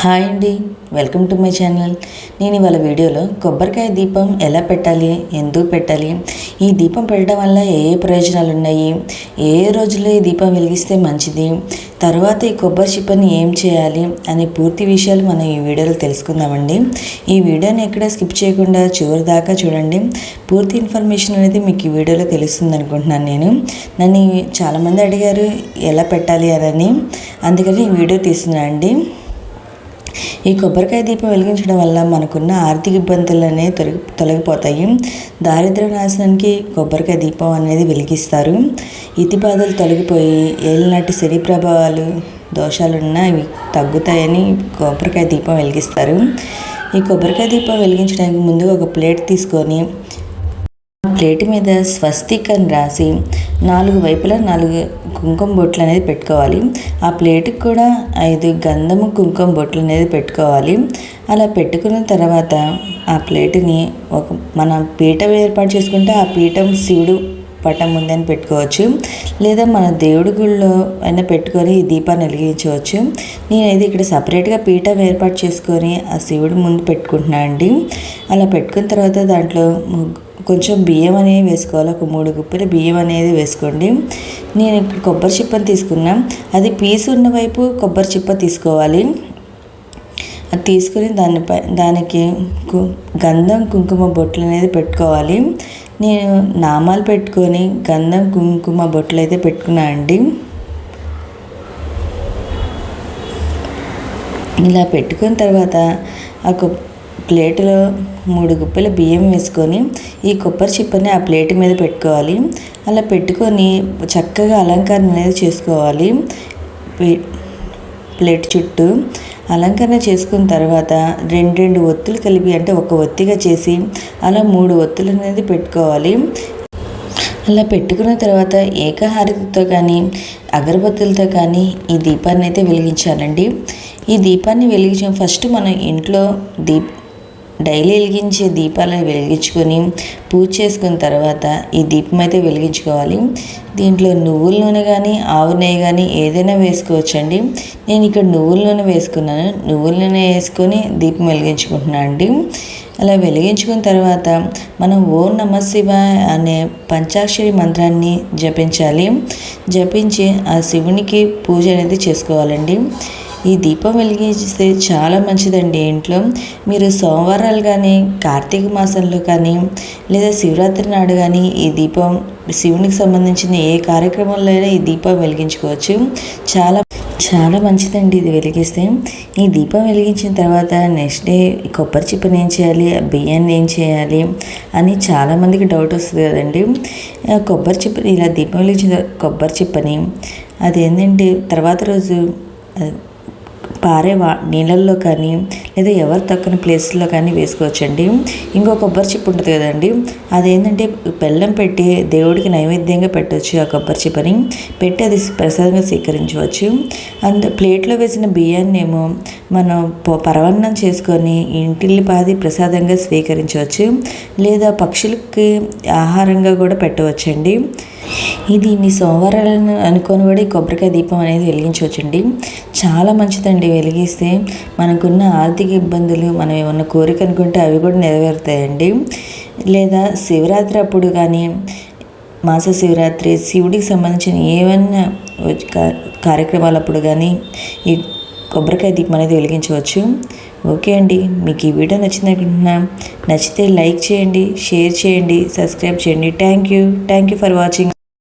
Hi అండి welcome to my channel. నేను ఇవాళ వీడియోలో కొబ్బరికాయ దీపం ఎలా పెట్టాలి ఎందుకు పెట్టాలి ఈ దీపం పెట్టడం వల్ల ఏ ఏ ప్రయోజనాలు ఉన్నాయి ఏ రోజుల్లో ఈ దీపం వెలిగిస్తే మంచిది తర్వాత ఈ కొబ్బరి చిప్పని ఏం చేయాలి అనే పూర్తి విషయాలు మనం ఈ వీడియోలో తెలుసుకుందామండి. ఈ వీడియోని ఎక్కడ స్కిప్ చేయకుండా చివరి దాకా చూడండి. పూర్తి ఇన్ఫర్మేషన్ అనేది మీకు ఈ వీడియోలో తెలుస్తుంది అనుకుంటున్నాను నేను. నన్ను చాలామంది అడిగారు ఎలా పెట్టాలి అని. అందుకని ఈ వీడియో తీస్తున్నాను అండి ఈ కొబ్బరికాయ దీపం వెలిగించడం వల్ల మనకున్న ఆర్థిక ఇబ్బందులు అనేవి తొలగి తొలగిపోతాయి. దారిద్ర నాశనానికి కొబ్బరికాయ దీపం అనేది వెలిగిస్తారు. ఇతిబాధలు తొలగిపోయి ఏలినాటి శని ప్రభావాలు దోషాలున్నా ఇవి తగ్గుతాయని కొబ్బరికాయ దీపం వెలిగిస్తారు. ఈ కొబ్బరికాయ దీపం వెలిగించడానికి ముందు ఒక ప్లేట్ తీసుకొని ప్లేట్ మీద స్వస్తిక్ అని రాసి నాలుగు వైపులా నాలుగు కుంకుమ బొట్లు అనేది పెట్టుకోవాలి. ఆ ప్లేట్కి కూడా ఐదు గంధము కుంకుమ బొట్లు అనేది పెట్టుకోవాలి. అలా పెట్టుకున్న తర్వాత ఆ ప్లేట్ని ఒక మన పీఠం ఏర్పాటు చేసుకుంటే ఆ పీఠం శివుడు పటం ఉందని పెట్టుకోవచ్చు. లేదా మన దేవుడి గుళ్ళో అయినా పెట్టుకొని ఈ దీపాన్ని వెలిగించవచ్చు. నేనైతే ఇక్కడ సపరేట్గా పీఠం ఏర్పాటు చేసుకొని ఆ శివుడు ముందు పెట్టుకుంటున్నాను అండి. అలా పెట్టుకున్న తర్వాత దాంట్లో కొంచెం బియ్యం అనేది వేసుకోవాలి. ఒక మూడు గుప్పెల బియ్యం అనేది వేసుకోండి. నేను ఇక్కడ కొబ్బరి చిప్పని తీసుకున్నా. అది పీసు ఉన్న వైపు కొబ్బరి చిప్ప తీసుకోవాలి. అది తీసుకుని దానిపై దానికి గంధం కుంకుమ బొట్లు అనేది పెట్టుకోవాలి. నేను నామాలు పెట్టుకొని గంధం కుంకుమ బొట్లు అయితే పెట్టుకున్నా అండి. ఇలా పెట్టుకున్న తర్వాత ఆ ప్లేటులో మూడు గుప్పెల బియ్యం వేసుకొని ఈ కొబ్బరి చిప్పని ఆ ప్లేట్ మీద పెట్టుకోవాలి. అలా పెట్టుకొని చక్కగా అలంకరణ అనేది చేసుకోవాలి. ప్లేట్ చుట్టూ అలంకరణ చేసుకున్న తర్వాత రెండు రెండు ఒత్తులు కలిపి అంటే ఒక ఒత్తిగా చేసి అలా మూడు ఒత్తులు అనేది పెట్టుకోవాలి. అలా పెట్టుకున్న తర్వాత ఏకహారతితో కానీ అగరబత్తులతో కానీ ఈ దీపాన్ని అయితే వెలిగించాలండి. ఈ దీపాన్ని వెలిగించిన ఫస్ట్ మనం ఇంట్లో దీప్ డైలీ వెలిగించే దీపాలను వెలిగించుకొని పూజ చేసుకున్న తర్వాత ఈ దీపం అయితే వెలిగించుకోవాలి. దీంట్లో నువ్వుల నూనె కానీ ఆవు నెయ్యి కానీ ఏదైనా వేసుకోవచ్చండి. నేను ఇక్కడ నువ్వుల నూనె వేసుకున్నాను. నువ్వుల నూనె వేసుకొని దీపం వెలిగించుకుంటున్నాను అండి. అలా వెలిగించుకున్న తర్వాత మనం ఓం నమ శివ అనే పంచాక్షరి మంత్రాన్ని జపించాలి. జపించి ఆ శివునికి పూజ అనేది చేసుకోవాలండి. ఈ దీపం వెలిగిస్తే చాలా మంచిదండి ఇంట్లో. మీరు సోమవారాలు కానీ కార్తీక మాసంలో కానీ లేదా శివరాత్రి నాడు కానీ ఈ దీపం శివునికి సంబంధించిన ఏ కార్యక్రమంలో అయినా ఈ దీపం వెలిగించుకోవచ్చు. చాలా చాలా మంచిదండి ఇది వెలిగిస్తే. ఈ దీపం వెలిగించిన తర్వాత నెక్స్ట్ డే కొబ్బరి చిప్పని ఏం చేయాలి? బియ్యాన్ని ఏం చేయాలి? అని చాలామందికి డౌట్ వస్తుంది కదండి. కొబ్బరి చిప్పని ఇలా దీపం వెలిగించిన కొబ్బరి చిప్పని అది ఏంటంటే తర్వాత రోజు పారే వా నీళ్ళల్లో కానీ లేదా ఎవరు తక్కువ ప్లేస్లో కానీ వేసుకోవచ్చండి. ఇంకో కొబ్బరి చిప్ ఉంటుంది కదండి. అదేంటంటే బెల్లం పెట్టి దేవుడికి నైవేద్యంగా పెట్టవచ్చు ఆ కొబ్బరి చిప్పని. పెట్టి అది ప్రసాదంగా స్వీకరించవచ్చు. అండ్ ప్లేట్లో వేసిన బియ్యాన్ని ఏమో మనం పరవన్నం చేసుకొని పాది ప్రసాదంగా స్వీకరించవచ్చు. లేదా పక్షులకి ఆహారంగా కూడా పెట్టవచ్చండి. ఇది ఇన్ని సోమవారాలను అనుకొని కూడా ఈ కొబ్బరికాయ దీపం అనేది వెలిగించవచ్చండి. చాలా మంచిదండి వెలిగిస్తే మనకున్న ఆర్థిక ఇబ్బందులు మనం ఏమన్నా కోరిక అనుకుంటే అవి కూడా నెరవేరుతాయండి. లేదా శివరాత్రి అప్పుడు కానీ మాస శివరాత్రి శివుడికి సంబంధించిన ఏమన్నా కార్యక్రమాలప్పుడు కానీ ఈ కొబ్బరికాయ దీపం అనేది వెలిగించవచ్చు. ఓకే అండి. మీకు ఈ వీడియో నచ్చింది అనుకుంటున్నా నచ్చితే లైక్ చేయండి షేర్ చేయండి సబ్స్క్రైబ్ చేయండి. Thank you. Thank you for watching.